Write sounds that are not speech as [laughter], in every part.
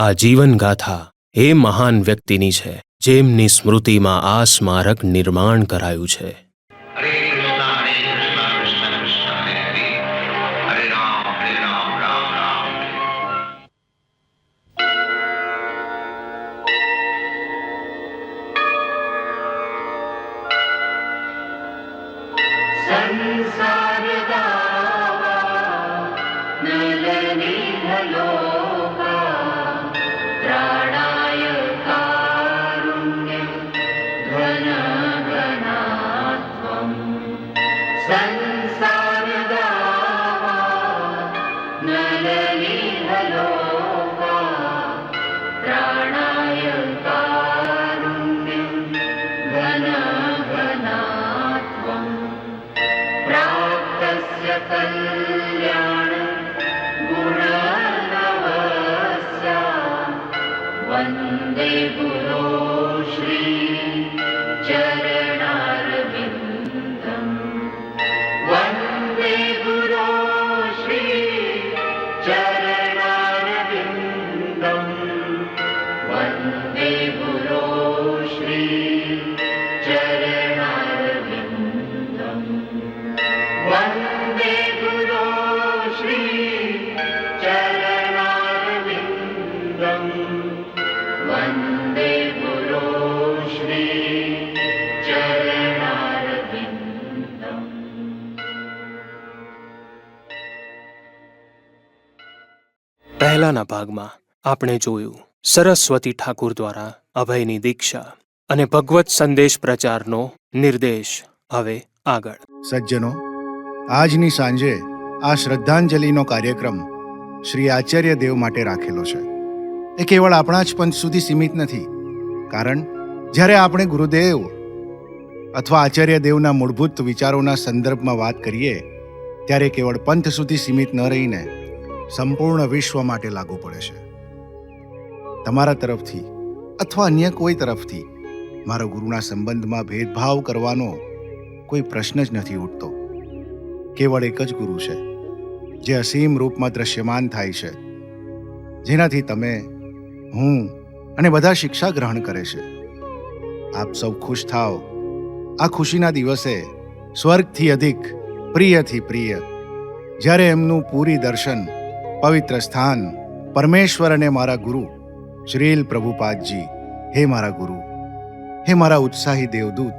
આ જીવનગાથા એ મહાન વ્યક્તિની છે જેમની સ્મૃતિમાં આ સ્મારક નિર્માણ કરાયું છે. कल्याण गुणनवस्य वन्दे गुरो પહેલાના ભાગમાં આપણે જોયું સરસ્વતી ઠાકુર દ્વારા અભયની દીક્ષા અને ભગવત સંદેશ પ્રચારનો નિર્દેશ. હવે આગળ. સજ્જનો, આજની સાંજે આ શ્રદ્ધાંજલિનો કાર્યક્રમ શ્રી આચાર્ય દેવ માટે રાખેલો છે. એ કેવળ આપણા જ પંથ સુધી સીમિત નથી, કારણ જ્યારે આપણે ગુરુદેવ અથવા આચાર્ય દેવના મૂળભૂત વિચારોના સંદર્ભમાં વાત કરીએ, ત્યારે કેવળ પંથ સુધી સીમિત ન રહીને સંપૂર્ણ વિશ્વ માટે લાગુ પડે છે. તમારા તરફથી અથવા અન્ય કોઈ તરફથી મારા ગુરુના સંબંધમાં ભેદભાવ કરવાનો કોઈ પ્રશ્ન જ નથી ઉઠતો. કેવળ એક જ ગુરુ છે, જે અસીમ રૂપમાં દ્રશ્યમાન થાય છે, જેનાથી તમે, હું અને બધા શિક્ષા ગ્રહણ કરે છે. આપ સૌ ખુશ થાઓ. આ ખુશીના દિવસે સ્વર્ગથી અધિક પ્રિયથી પ્રિય, જ્યારે એમનું પૂરી દર્શન પવિત્ર સ્થાન, પરમેશ્વર અને મારા ગુરુ, શ્રીલ પ્રભુપાદજી, હે મારા ગુરુ, હે મારા ઉત્સાહી દેવદૂત,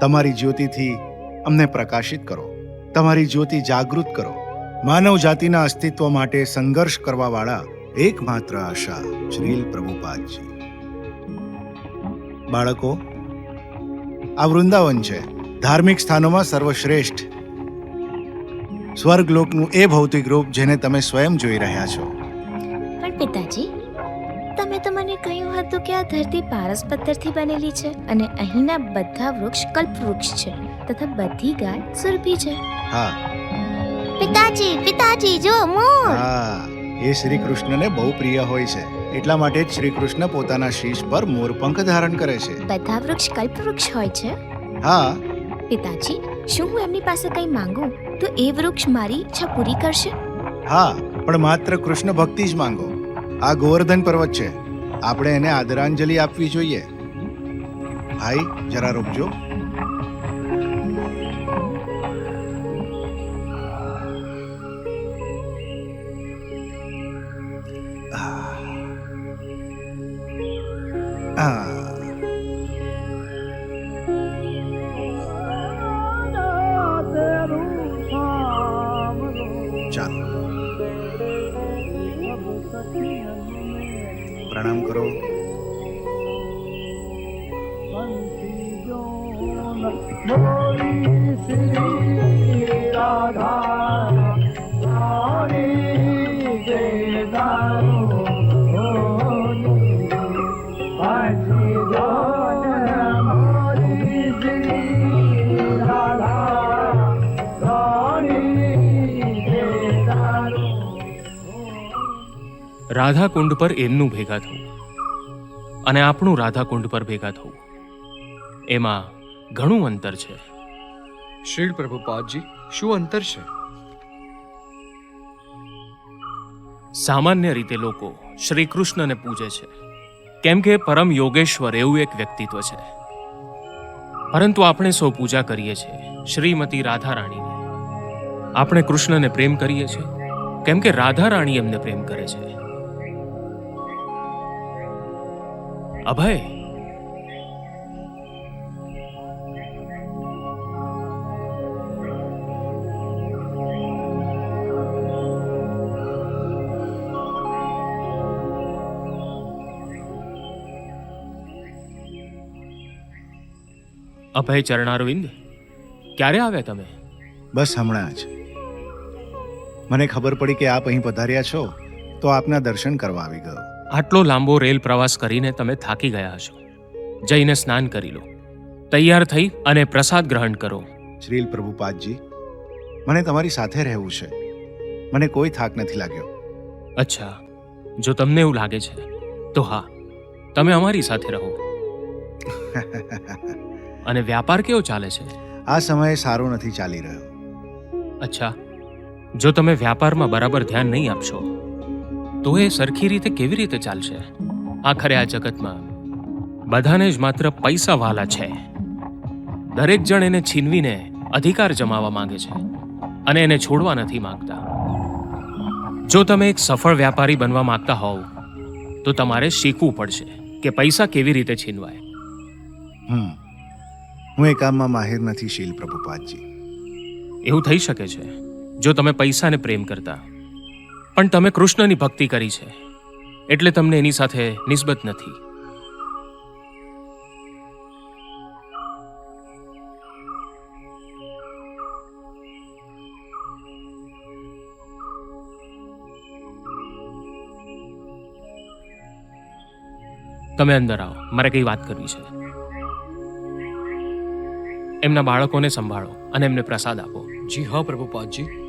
તમારી જ્યોતિથી અમને પ્રકાશિત કરો, તમારી જ્યોતિ જાગૃત કરો, માનવ જાતિના અસ્તિત્વ માટે સંઘર્ષ કરવાવાળા એકમાત્ર આશા, શ્રીલ પ્રભુપાદજી. બાળકો, આ વૃંદાવન છે. ધાર્મિક સ્થાનોમાં સર્વશ્રેષ્ઠ સ્વર્ગલોકનું એ ભૌતિક રૂપ જેને તમે સ્વયં જોઈ રહ્યા છો. પણ પિતાજી તમે તો મને કહ્યું હતું કે આ ધરતી પારસ પથ્થરથી બનેલી છે અને અહીંના બધા વૃક્ષ કલ્પ વૃક્ષ છે તથા બધી ગાય સુરભી છે. હા. પિતાજી પિતાજી જો મોર! હા એ શ્રી કૃષ્ણને બહુ પ્રિય હોય છે. એટલા માટે જ શ્રી કૃષ્ણ પોતાના શીશ પર મોરપંખ ધારણ કરે છે. બધા વૃક્ષ કલ્પ વૃક્ષ હોય છે? હા. પિતાજી શું હું એમની પાસે કંઈ માંગું? તો એ વૃક્ષ મારી ઈચ્છા પૂરી કરશે. હા, પણ માત્ર કૃષ્ણ ભક્તિ જ માંગો. આ ગોવર્ધન પર્વત છે. આપણે એને આદરાંજલિ આપવી જોઈએ. ભાઈ, જરા રૂકજો રાધાકુંડ પર એમનું ભેગા થવું. અને આપણું રાધાકુંડ પર ભેગા થવું. એમાં ઘણું અંતર છે. શ્રીલ પ્રભુપાદજી શું અંતર છે? સામાન્ય રીતે લોકો શ્રી કૃષ્ણને પૂજે છે. કેમ કે પરમ યોગેશ્વર એવું એક વ્યક્તિત્વ છે. પરંતુ આપણે સૌ પૂજા કરીએ છીએ શ્રીમતી રાધા રાણીની આપણે કૃષ્ણને પ્રેમ કરીએ છીએ. કેમ કે રાધા રાણી એમને પ્રેમ કરે છે. અભય અભય ચરણારવિંદ ક્યારે આવ્યા તમે? બસ હમણાં જ. મને ખબર પડી કે આપ અહીં પધાર્યા છો તો આપના દર્શન કરવા આવી ગયો. આટલો લાંબો રેલ પ્રવાસ કરીને તમે થાકી ગયા હશો. જઈને સ્નાન કરી લો. તૈયાર થઈ અને પ્રસાદ ગ્રહણ કરો. શ્રીલ પ્રભુપાદજી મને તમારી સાથે રહેવું છે. મને કોઈ થાક નથી લાગ્યો. અચ્છા જો તમને એવું લાગે છે તો હા તમે અમારી સાથે રહો. [laughs] અને વ્યાપાર કેવો ચાલે છે? આ સમયે સારો નથી ચાલી રહ્યો. અચ્છા જો તમે વ્યાપારમાં બરાબર ધ્યાન નહીં આપશો તો એ સરખી રીતે કેવી રીતે ચાલશે? આખરે આ જગતમાં બધાને જ માત્ર પૈસા વાલા છે. દરેક જણ એને છીનવીને અધિકાર જમાવા માંગે છે અને એને છોડવા નથી માંગતા. જો તમે એક સફળ વ્યાપારી બનવા માંગતા હોવ તો તમારે શીખવું પડશે કે પૈસા કેવી રીતે છીનવાય. હું એ કામમાં માહિર નથી શીલ પ્રભુપાદજી. એવું થઈ શકે છે. જો તમે પૈસાને પ્રેમ કરતા પણ તમે કૃષ્ણની ભક્તિ કરી છે. એટલે તમને એની સાથે નિસ્બત નથી. તમે અંદર આવો. મારે કઈ વાત કરવી છે. એમના બાળકોને સંભાળો અને એમને પ્રસાદ આપો. જી હા પ્રભુપાદજી.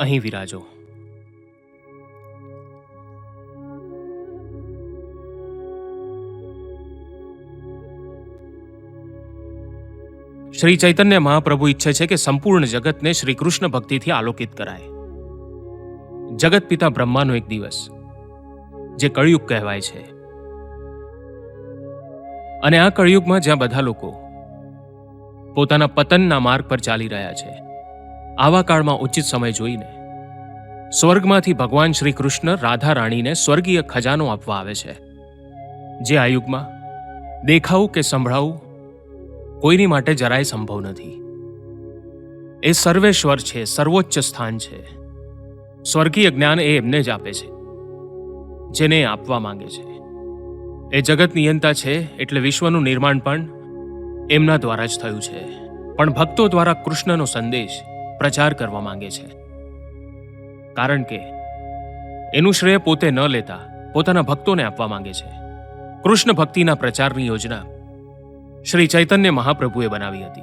અહીં વિરાજો. શ્રી ચૈતન્ય મહાપ્રભુ ઈચ્છે છે કે સંપૂર્ણ જગતને શ્રી કૃષ્ણ ભક્તિથી આલોકિત કરાય. જગત પિતા બ્રહ્માનો એક દિવસ, જે કળિયુગ કહેવાય છે. અને આ કળિયુગમાં જ્યાં બધા લોકો પોતાના પતનના માર્ગ પર ચાલી રહ્યા છે આવા કાળમાં ઉચિત સમય જોઈને સ્વર્ગમાંથી ભગવાન શ્રી કૃષ્ણ રાધા રાણીને સ્વર્ગીય ખજાનો આપવા આવે છે. જે આ યુગમાં દેખાવું કે સંભળાવું કોઈની માટે જરાય સંભવ નથી. એ સર્વેશ્વર છે, સર્વોચ્ચ સ્થાન છે. સ્વર્ગીય જ્ઞાન એ એમને જ આપે છે, જેને આપવા માંગે છે. એ જગત નિયંતા છે, એટલે વિશ્વનું નિર્માણ પણ એમના દ્વારા જ થયું છે. પણ ભક્તો દ્વારા કૃષ્ણનો સંદેશ પ્રચાર કરવા માંગે છે. કારણ કે એનું શ્રેય પોતે ન લેતા પોતાના ભક્તોને આપવા માંગે છે. કૃષ્ણ ભક્તિના પ્રચારની યોજના શ્રી ચૈતન્ય મહાપ્રભુએ બનાવી હતી.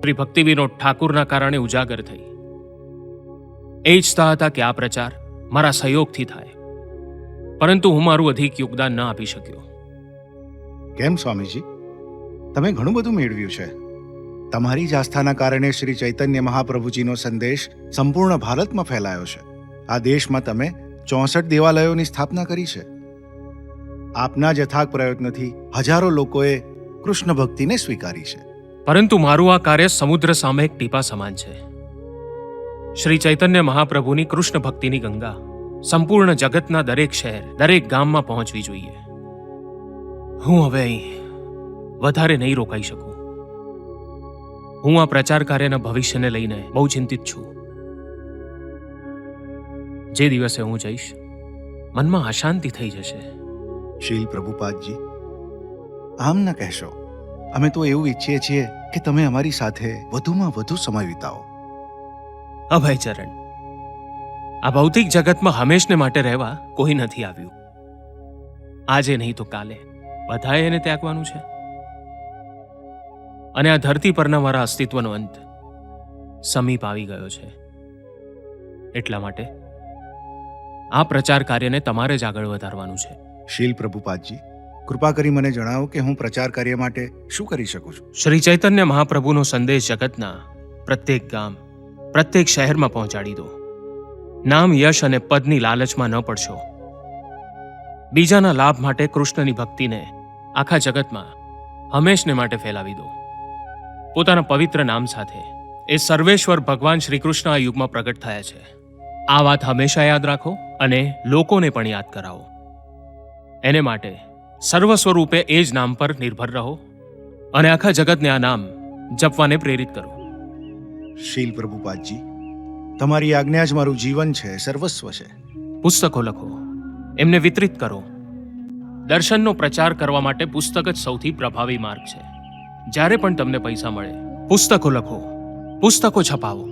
શ્રી ભક્તિ ઠાકુરના કારણે ઉજાગર થઈ. એ ઈચ્છતા હતા કે આ પ્રચાર મારા સહયોગથી થાય. પરંતુ હું મારું અધિક યોગદાન ન આપી શક્યો. કેમ સ્વામીજી? તમે ઘણું બધું મેળવ્યું છે. તમારી જ આસ્થાના કારણે શ્રી ચૈતન્ય મહાપ્રભુજીનો સંદેશ સંપૂર્ણ ભારતમાં ફેલાયો છે. આ દેશમાં તમે ચોસઠ દેવાલયોની સ્થાપના કરી છે. આપના અથાગ પ્રયત્નથી હજારો લોકોએ કૃષ્ણ ભક્તિને સ્વીકારી છે. પરંતુ મારું આ કાર્ય સમુદ્ર સામે એક ટીપા સમાન છે. શ્રી ચૈતન્ય મહાપ્રભુની કૃષ્ણ ભક્તિની ગંગા સંપૂર્ણ જગતના દરેક શહેર, દરેક ગામમાં પહોંચવી જોઈએ. હું હવે અહીં વધારે નહીં રોકાઈ શકું. હું આ પ્રચાર કાર્યના ભવિષ્યને લઈને બહુ ચિંતિત છું. જે દિવસે હું જઈશ મનમાં અશાંતિ થઈ જશે. શીલ પ્રભુપાદજી આમ ન કહેશો. અમે તો એવું ઈચ્છીએ છીએ કે તમે અમારી સાથે વધુમાં વધુ સમય વિતાવો. અભયચરણ આ ભૌતિક જગતમાં હંમેશને માટે રહેવા કોઈ નથી આવ્યું. આજે નહીં તો કાલે. બધાએ એને ત્યાગવાનું છે. અને આ ધરતી પરના મારા અસ્તિત્વનો અંત સમીપ આવી ગયો છે. એટલા માટે આ પ્રચાર કાર્યને તમારે જ આગળ વધારવાનું છે. શીલ પ્રભુપાદજી કૃપા કરી મને જણાવો કે હું પ્રચાર કાર્ય માટે શું કરી શકું છું? શ્રી ચૈતન્ય મહાપ્રભુનો સંદેશ જગતના પ્રત્યેક ગામ પ્રત્યેક શહેરમાં પહોંચાડી દો. નામ યશ અને પદની લાલચમાં ન પડશો. બીજાના લાભ માટે કૃષ્ણની ભક્તિને આખા જગતમાં હંમેશને માટે ફેલાવી દો. પોતાના પવિત્ર નામ સાથે. એ સર્વેશ્વર ભગવાન શ્રી કૃષ્ણ આ યુગમાં પ્રગટ થયા છે. આ વાત હંમેશા યાદ રાખો અને લોકોને પણ યાદ કરાવો. એને માટે સર્વ સ્વરૂપે એ જ નામ પર નિર્ભર રહો અને આખા જગતને આ નામ જપવાને પ્રેરિત કરો. શીલ પ્રભુપાદજી તમારી આજ્ઞા જ મારું જીવન છે સર્વસ્વ છે. પુસ્તકો લખો એમને વિતરિત કરો. દર્શનનો પ્રચાર કરવા માટે પુસ્તક જ સૌથી પ્રભાવી માર્ગ છે. જ્યારે પણ તમને પૈસા મળે, પુસ્તકો લખો, પુસ્તકો છપાવો.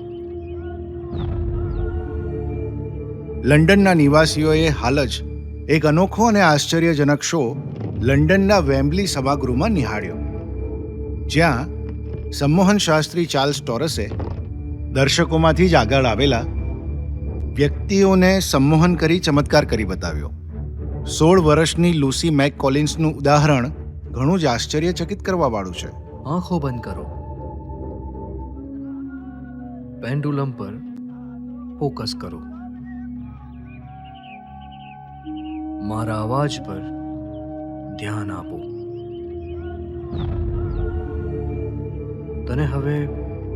લંડનના નિવાસીઓએ હાલ જ એક અનોખો અને આશ્ચર્યજનક શો લંડનના વેમ્બલી સભાગૃહમાં નિહાળ્યો, જ્યાં સંમોહન શાસ્ત્રી ચાર્લ્સ ટોરસે દર્શકોમાંથી જ આગળ આવેલા વ્યક્તિઓને સંમોહન કરી ચમત્કાર કરી બતાવ્યો. સોળ વર્ષની લુસી મેક કોલિન્સનું ઉદાહરણ ઘણું જ આશ્ચર્યચકિત કરવા વાળું છે. આંખો બંધ કરો. પેન્ડુલમ પર ફોકસ કરો. મારા અવાજ પર ધ્યાન આપો. તને હવે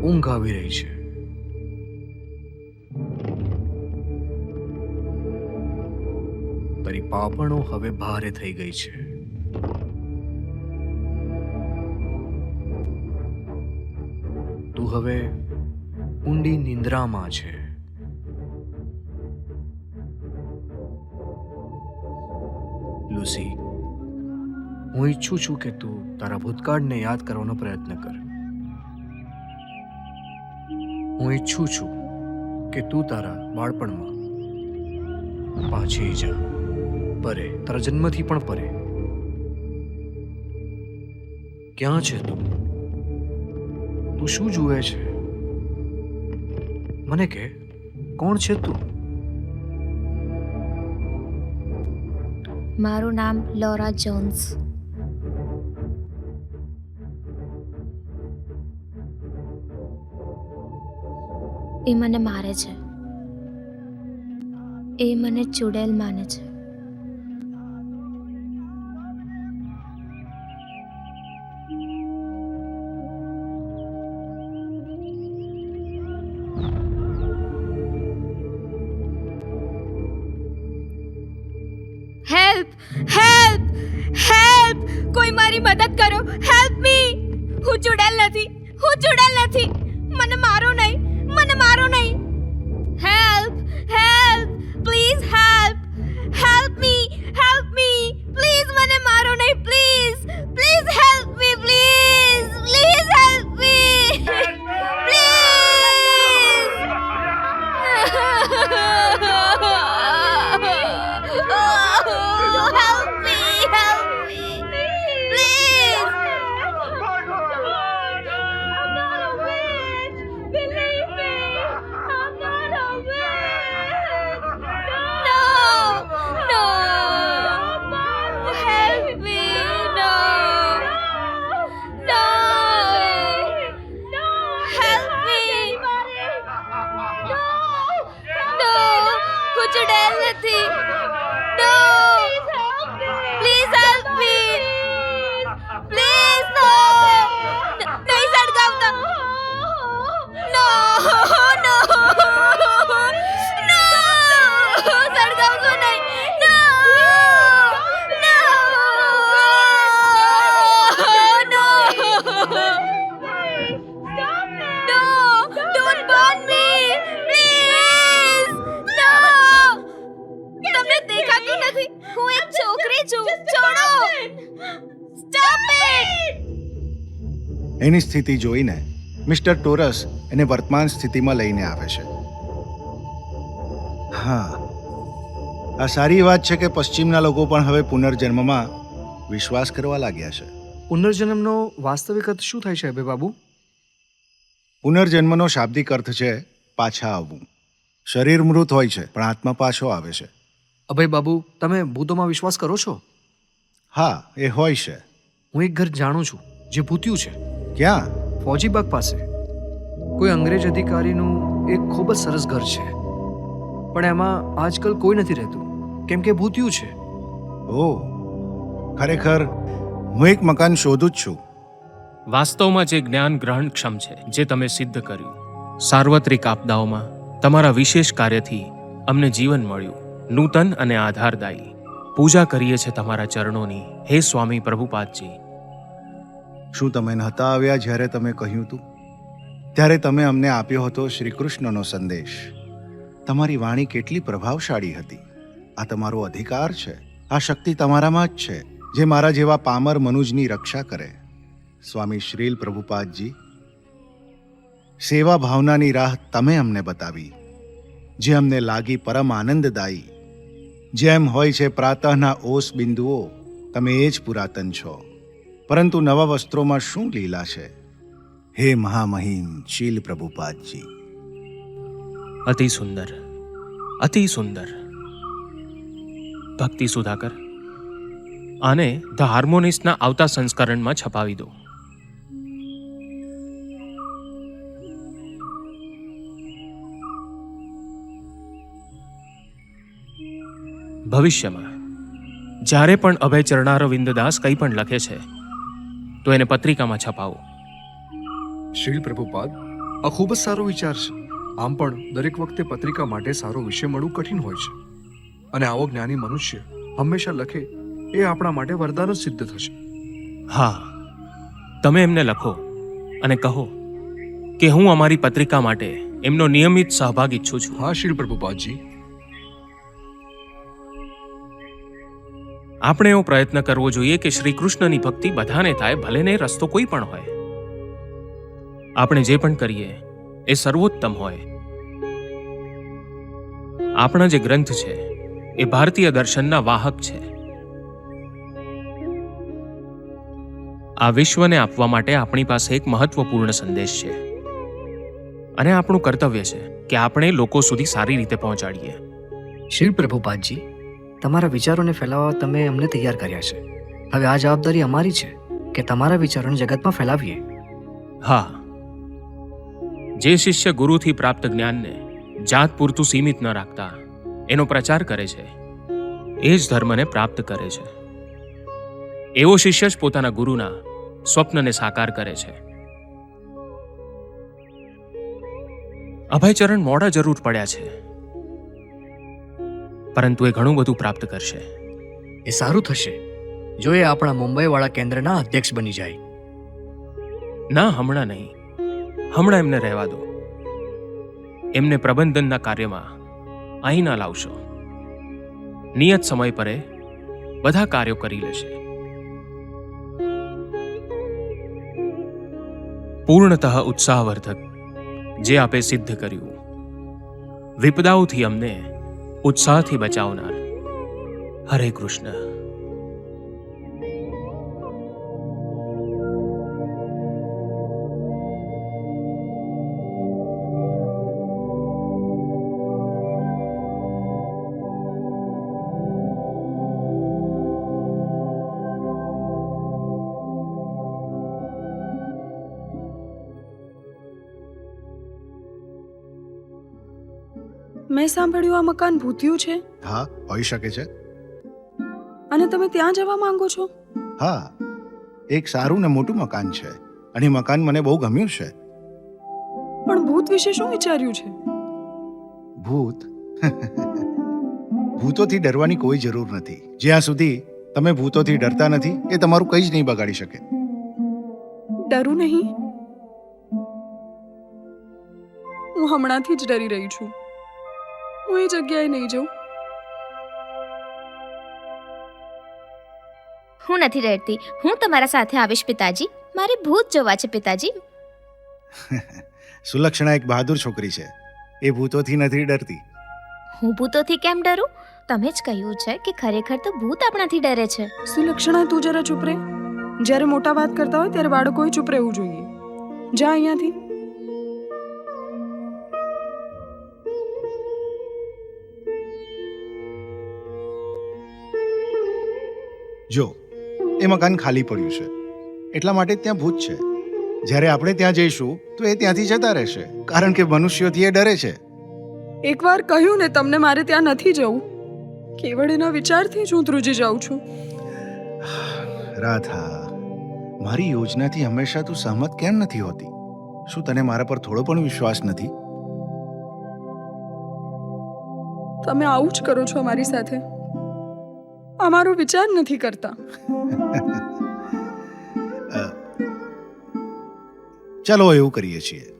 ઊંઘ આવી રહી છે. તારી પાપણો હવે ભારે થઈ ગઈ છે. તું હવે ઊંડી નિંદ્રામાં છે. લુસી, હું ઈચ્છું છું કે તું તારા ભૂતકાળને યાદ કરવાનો પ્રયત્ન કર. હું ઈચ્છું છું કે તું તારા બાળપણમાં પાછી જા, પરે, તારા જન્મથી પણ પરે. ક્યાં છે તું? તું શું જુએ છે? મને કે, કોણ છે તું? મારું નામ લોરા જોન્સ. એ મને મારે છે. એ મને ચુડેલ માને છે. હેલ્પ હેલ્પ હેલ્પ કોઈ મારી મદદ કરો હેલ્પ મી હું ચુડેલ નથી હું ચુડેલ નથી મને મારો નહીં મને મારો નહીં help help please help help me help me please હું ચુડેલ નથી, no, એની સ્થિતિ જોઈને મિસ્ટર ટોરસ એને વર્તમાન સ્થિતિમાં લઈને આવે છે. હા આ સારી વાત છે કે પશ્ચિમના લોકો પણ હવે પુનર્જન્મમાં વિશ્વાસ કરવા લાગ્યા છે. પુનર્જન્મનો વાસ્તવિક અર્થ શું થાય છે અભય બાબુ? પુનર્જન્મનો શાબ્દિક અર્થ છે પાછા આવવું. શરીર મૃત હોય છે પણ આત્મા પાછો આવે છે. અભય બાબુ તમે ભૂતોમાં વિશ્વાસ કરો છો? હા એ હોય છે. હું એક ઘર જાણું છું જે ભૂત્યું છે. ક્યાં? ફૌજીબાગ પાસે. કોઈ અંગ્રેજ અધિકારીનું એક ખૂબ જ સરસ ઘર છે. પણ એમાં આજકાલ કોઈ નથી રહેતું. કેમ કે ભૂત્યું છે. ઓ ખરેખર હું એક મકાન શોધું જ છું. વાસ્તવમાં જે જ્ઞાન ગ્રહણક્ષમ છે જે તમે સિદ્ધ કર્યું સાર્વત્રિક આપદાઓમાં તમારા વિશેષ કાર્યથી અમને જીવન મળ્યું નૂતન અને આધારદાયી. પૂજા કરીએ છે તમારા ચરણોની. હે સ્વામી પ્રભુપાદજી શું તમે નહોતા આવ્યા જ્યારે તમે કહ્યું હતું ત્યારે તમે અમને આપ્યો હતો શ્રી કૃષ્ણનો સંદેશ. તમારી વાણી કેટલી પ્રભાવશાળી હતી. આ તમારો અધિકાર છે. આ શક્તિ તમારામાં જ છે, જે મારા જેવા પામર મનુજની રક્ષા કરે. સ્વામી શ્રીલ પ્રભુપાદજી, સેવા ભાવનાની રાહ તમે અમને બતાવી, જે અમને લાગી પરમ આનંદદાયી. જેમ હોય છે પ્રાતઃના ઓસ બિંદુઓ, તમે એ જ પુરાતન છો. પરંતુ નવા વસ્ત્રોમાં શું લીલા છે? હે મહામહિમ શીલ પ્રભુપાદજી. અતિ સુંદર અતિ સુંદર. ભક્તિ સુધાકર, આને ધ હાર્મોનિસ્ટના આવતા સંસ્કરણમાં છપાવી દો. ભવિષ્યમાં, જ્યારે પણ અભય ચરણારવિંદ દાસ કંઈ પણ લખે છે તો એને પત્રિકામાં છપાવો. શ્રી પ્રભુપાદ આ ખૂબ જ સારો વિચાર છે. આમ પણ દરેક વખતે પત્રિકા માટે સારો વિષય મળવું કઠિન હોય છે. અને આવો જ્ઞાની મનુષ્ય હંમેશા લખે એ આપણા માટે વરદાન જ સિદ્ધ થશે. હા તમે એમને લખો અને કહો કે હું અમારી પત્રિકા માટે એમનો નિયમિત સહભાગ ઈચ્છું છું. હા શ્રી પ્રભુપાદજી. આપણે એવો પ્રયત્ન કરવો જોઈએ કે શ્રી કૃષ્ણની ભક્તિ બધાને થાય, ભલે ને રસ્તો કોઈ પણ હોય. આપણે જે પણ કરીએ, એ સર્વોત્તમ હોય. આપણા જે ગ્રંથ છે, એ ભારતીય દર્શનના વાહક છે. આ વિશ્વને આપવા માટે આપણી પાસે એક મહત્વપૂર્ણ સંદેશ છે. અને આપણું કર્તવ્ય છે કે આપણે લોકો સુધી સારી રીતે પહોંચાડીએ. શ્રી પ્રભુપાદજી તમારા વિચારોને ફેલાવવા તમે અમને તૈયાર કર્યા છે. હવે આ જવાબદારી અમારી છે કે તમારા વિચારોને જગતમાં ફેલાવીએ. હા. જે શિષ્ય ગુરુથી પ્રાપ્ત જ્ઞાનને જાત પૂરતું સીમિત ન રાખતા, એનો પ્રચાર કરે છે, એ જ ધર્મને પ્રાપ્ત કરે છે. એવો શિષ્ય જ પોતાના ગુરુના સ્વપ્નને સાકાર કરે છે. અભયચરણ મોડા જરૂર પડ્યા છે. પરંતુ એ ઘણું બધું પ્રાપ્ત કરશે. એ સારું થશે જો એ આપણા મુંબઈવાળા કેન્દ્રના અધ્યક્ષ બની જાય. ના હમણાં નહીં. હમણાં એમને રહેવા દો. એમને પ્રબંધનના કાર્યમાં અહીં ના લાવશો. નિયત સમય પર એ બધા કાર્યો કરી લેશે. પૂર્ણતઃ ઉત્સાહવર્ધક જે આપે સિદ્ધ કર્યું. વિપદાઓથી અમને ઉત્સાહથી બચાવનાર. હરે કૃષ્ણ. મેં સાંભળ્યું આ મકાન ભૂતિયું છે? હા હોઈ શકે છે. અને તમે ત્યાં જવા માંગો છો? હા એક સારું ને મોટું મકાન છે. અને મકાન મને બહુ ગમ્યું છે. પણ ભૂત વિશે શું વિચાર્યું છે? ભૂત? [laughs] ભૂતોથી ડરવાની કોઈ જરૂર નથી. જ્યાં સુધી તમે ભૂતોથી ડરતા નથી એ તમારું કંઈ જ નહીં બગાડી શકે. ડરું નહીં? હું હમણાંથી જ ડરી રહી છું. હું એ જગ્યાએ નહીં જાઉં. હું નથી ડરતી હું તમારા સાથે આવીશ પિતાજી. મારે ભૂત જોવા છે પિતાજી. [laughs] સુલક્ષણા એક બહાદુર છોકરી છે. એ ભૂતોથી નથી ડરતી. હું ભૂતોથી કેમ ડરું? તમે જ કહ્યું છે કે ખરેખર તો ભૂત આપણાથી ડરે છે. સુલક્ષણા તું જરા ચૂપ રહે જ્યારે મોટા વાત કરતા હોય ત્યારે બાળકોએ ચૂપ રહેવું જોઈએ. જા અહીંયાથી. જો એ મકાન ખાલી પડ્યું છે. એટલા માટે ત્યાં ભૂત છે. જ્યારે આપણે ત્યાં જઈશું તો એ ત્યાંથી જતા રહેશે. કારણ કે મનુષ્યોથી એ ડરે છે. એકવાર કહ્યું ને તમને મારે ત્યાં નથી જવું. કેવળ એના વિચારથી જ હું ધ્રુજી જાઉં છું. રાધા મારી યોજનાથી હંમેશા તું સહમત કેમ નથી હોતી? શું તને મારા પર થોડો પણ વિશ્વાસ નથી? તમે આવું જ કરો છો મારી સાથે. અમારો વિચાર નથી કરતા. ચલો એવું કરીએ છીએ.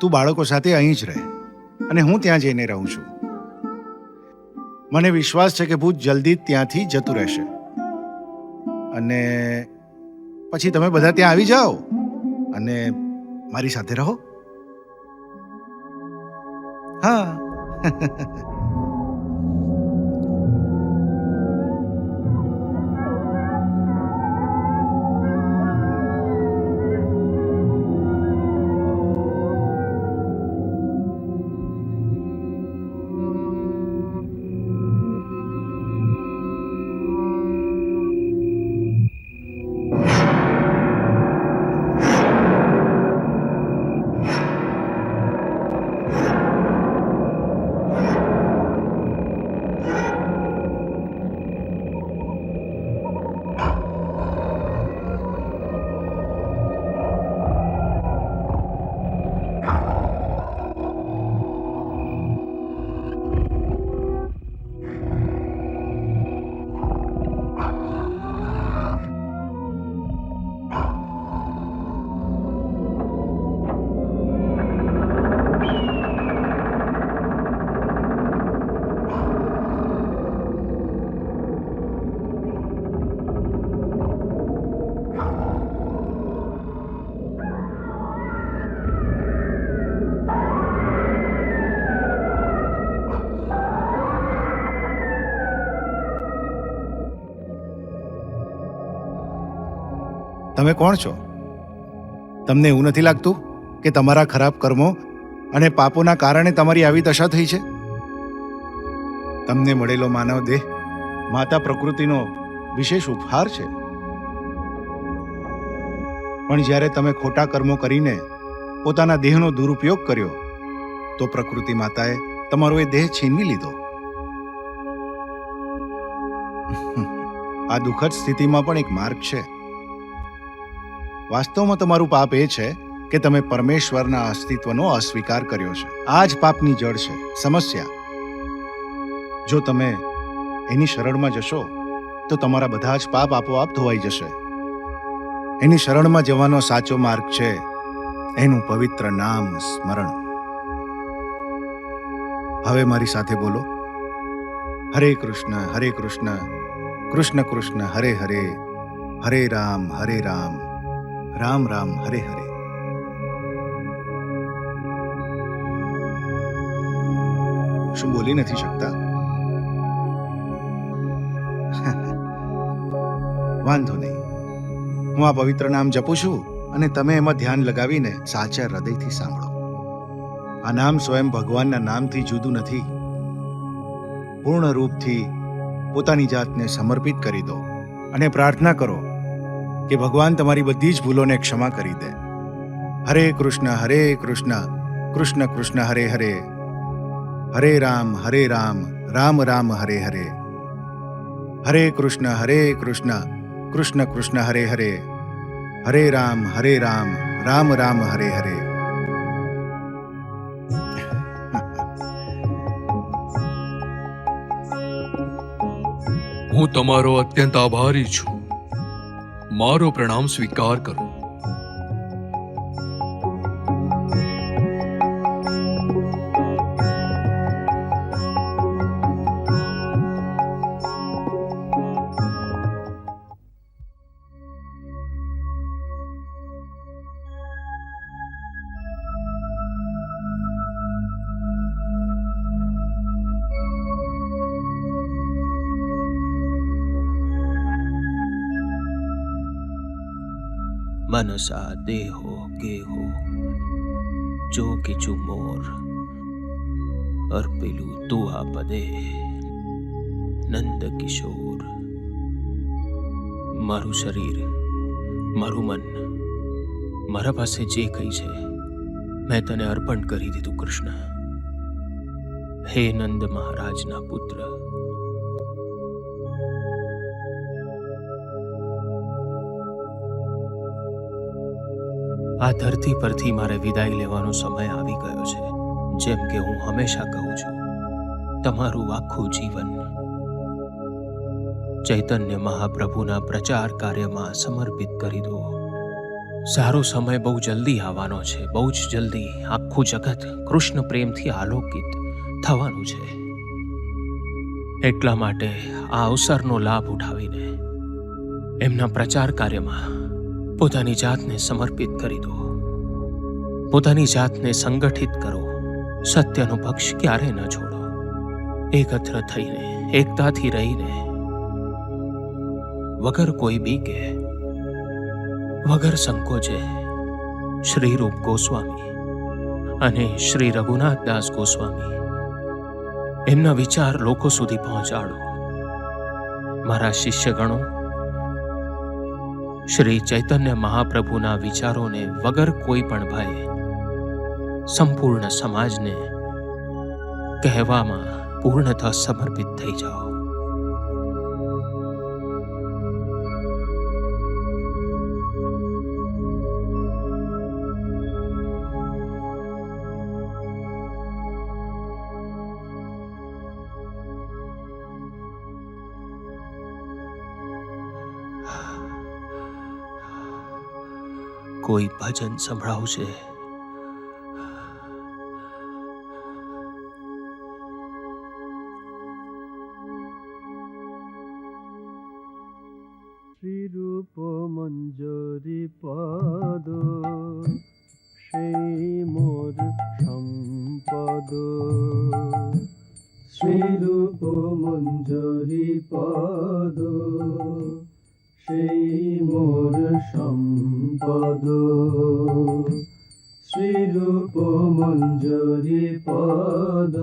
તું બાળકો સાથે અહીં જ રહે અને હું ત્યાં જઈને રહું છું. મને વિશ્વાસ છે કે ભૂત જલ્દી ત્યાંથી જતું રહેશે. અને પછી તમે બધા ત્યાં આવી જાઓ અને મારી સાથે રહો. હા. [laughs] તમે કોણ છો? તમને એવું નથી લાગતું કે તમારા ખરાબ કર્મો અને પાપોના કારણે તમારી આવી દશા થઈ છે? તમને મળેલો માનવ દેહ માતા પ્રકૃતિનો વિશેષ ઉપહાર છે. પણ જ્યારે તમે ખોટા કર્મો કરીને પોતાના દેહનો દુરુપયોગ કર્યો, તો પ્રકૃતિ માતાએ તમારો એ દેહ છીનવી લીધો. આ દુઃખદ સ્થિતિમાં પણ એક માર્ગ છે. વાસ્તવમાં તમારું પાપ એ છે કે તમે પરમેશ્વરના અસ્તિત્વનો અસ્વીકાર કર્યો છે. આ જ પાપની જડ છે. સમસ્યા. જો તમે એની શરણમાં જશો, તો તમારા બધા જ પાપ આપોઆપ ધોવાઈ જશે. એની શરણમાં જવાનો સાચો માર્ગ છે એનું પવિત્ર નામ સ્મરણ. હવે મારી સાથે બોલો. હરે કૃષ્ણ હરે કૃષ્ણ કૃષ્ણ કૃષ્ણ, હરે હરે હરે રામ હરે રામ. રામ રામ, હરે હરે. શું બોલી નથી શકતા? [laughs] વાંધો નહીં. હું આ પવિત્ર નામ જપું છું અને તમે એમાં ધ્યાન લગાવીને સાચા હૃદયથી સાંભળો. આ નામ સ્વયં ભગવાનના નામથી જુદું નથી. પૂર્ણ રૂપથી પોતાની જાતને સમર્પિત કરી દો અને પ્રાર્થના કરો કે ભગવાન તમારી બધી જ ભૂલોને ક્ષમા કરી દે. હરે કૃષ્ણ હરે કૃષ્ણ કૃષ્ણ કૃષ્ણ, હરે હરે. હરે રામ હરે રામ રામ રામ, હરે હરે. હરે કૃષ્ણ હરે કૃષ્ણ કૃષ્ણ કૃષ્ણ, હરે હરે. હરે રામ હરે રામ રામ રામ, હરે હરે. હું તમારો અત્યંત આભારી છું. મારો પ્રણામ સ્વીકાર કરો. મનસા દેહો ગેહો જો કિચુ મોર અર્પેલું તું આ પદે નંદ કિશોર મારું શરીર મારું મન મારા પાસે જે કંઈ છે મેં તને અર્પણ કરી દીધું કૃષ્ણ હે નંદ મહારાજના પુત્ર આ ધરતી પરથી મારે વિદાય લેવાનો સમય આવી ગયો છે. જેમ કે હું હંમેશા કહું છું, તમારું આખું જીવન ચૈતન્ય મહાપ્રભુના પ્રચાર કાર્યમાં સમર્પિત કરી દો. સારો સમય બહુ જલ્દી આવવાનો છે, બહુ જ જલ્દી આખું જગત કૃષ્ણ પ્રેમથી આલોકિત થવાનું છે. એટલા માટે આ અવસરનો લાભ ઉઠાવીને, એમના પ્રચાર કાર્યમાં પોતાની જાતને સમર્પિત કરી દો. પોતાની જાતને સંગઠિત કરો. સત્યનો પક્ષ ક્યારે ન છોડો. એકત્ર થઈને, એકતાથી રહીને. વગર કોઈ બીકે, વગર સંકોચે શ્રી રૂપ ગોસ્વામી અને શ્રી રઘુનાથ દાસ ગોસ્વામી, એમના વિચાર લોકો સુધી પહોંચાડો. મારા શિષ્યગણો શ્રી ચૈતન્ય મહાપ્રભુના વિચારોને વગર કોઈ પણ ભય. સંપૂર્ણ સમાજને કહેવામાં પૂર્ણતઃ સમર્પિત થઈ જાઓ. કોઈ ભજન સંભળાવશે শ্রীরূপ মঞ্জরি পদ সেই মোর সম্পদ শ্রীরূপ মঞ্জরি পদ সেই মোর সম্পদ। শ্রীরূপ মঞ্জরি পদ।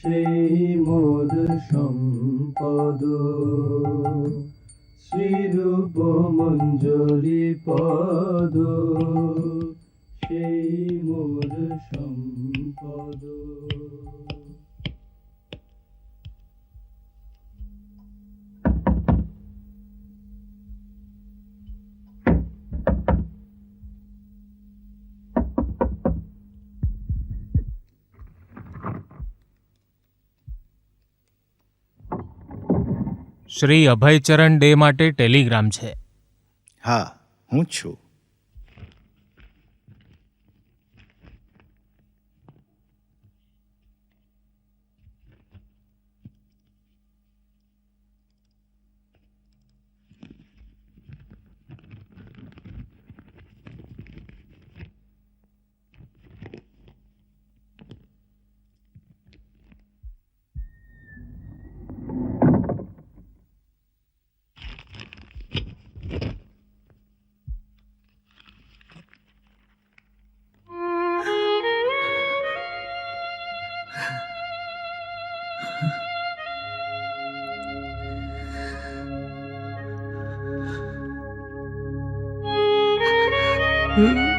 সেই মোর সম্পদ শ্রীরূপ মঞ্জরি পদ। সেই মোর সম্পদ। શ્રી અભયચરણ ડે માટે ટેલિગ્રામ છે. હા હું છું. Hmm?